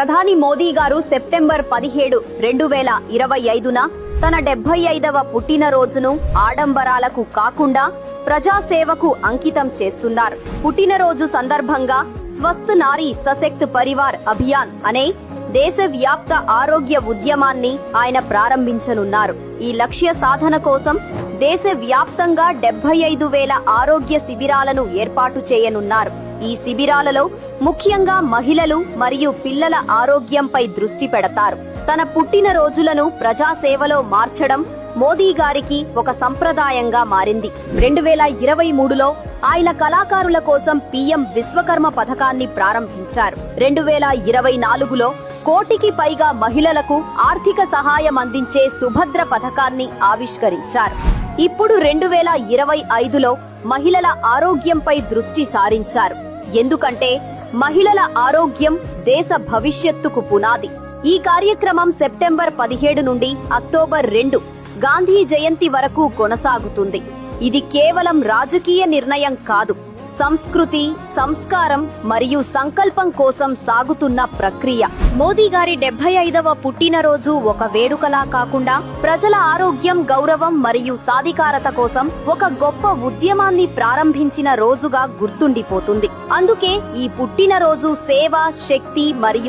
ప్రధాని మోదీ గారు సెప్టెంబర్ పదిహేడు రెండు వేల ఇరవై ఐదున తన డెబ్బై ఐదవ పుట్టినరోజును ఆడంబరాలకు కాకుండా ప్రజాసేవకు అంకితం చేస్తున్నారు. పుట్టినరోజు సందర్భంగా స్వస్థ్ నారీ సశక్త్ పరివార్ అభియాన్ అనే దేశవ్యాప్త ఆరోగ్య ఉద్యమాన్ని ఆయన ప్రారంభించనున్నారు. ఈ లక్ష్య సాధన కోసం దేశవ్యాప్తంగా డెబ్బై ఐదు వేల ఆరోగ్య శిబిరాలను ఏర్పాటు చేయనున్నారు. ఈ శిబిరాలలో ముఖ్యంగా మహిళలు మరియు పిల్లల ఆరోగ్యంపై దృష్టి పెడతారు. తన పుట్టిన రోజులను ప్రజాసేవలో మార్చడం మోదీ గారికి ఒక సంప్రదాయంగా మారింది. రెండు వేల ఇరవై మూడులో ఆయన కళాకారుల కోసం పీఎం విశ్వకర్మ పథకాన్ని ప్రారంభించారు. రెండు వేల ఇరవై నాలుగులో కోటికి పైగా మహిళలకు ఆర్థిక సహాయం అందించే సుభద్ర పథకాన్ని ఆవిష్కరించారు. ఇప్పుడు రెండు వేల ఇరవై ఐదులో మహిళల ఆరోగ్యంపై దృష్టి సారించారు. ఎందుకంటే మహిళల ఆరోగ్యం దేశ భవిష్యత్తుకు పునాది. ఈ కార్యక్రమం సెప్టెంబర్ పదిహేడు నుండి అక్టోబర్ రెండు గాంధీ జయంతి వరకు కొనసాగుతుంది. ఇది కేవలం రాజకీయ నిర్ణయం కాదు. సంస్కృతి సంస్కారం మరియు సంకల్పం కోసం సాగుతున్న ప్రక్రియ. మోదీ గారి డెబ్బై ఐదవ పుట్టినరోజు ఒక వేడుకలా కాకుండా ప్రజల ఆరోగ్యం గౌరవం మరియు సాధికారత కోసం ఒక గొప్ప ఉద్యమాన్ని ప్రారంభించిన రోజుగా గుర్తుండిపోతుంది. అందుకే ఈ పుట్టినరోజు సేవ శక్తి మరియు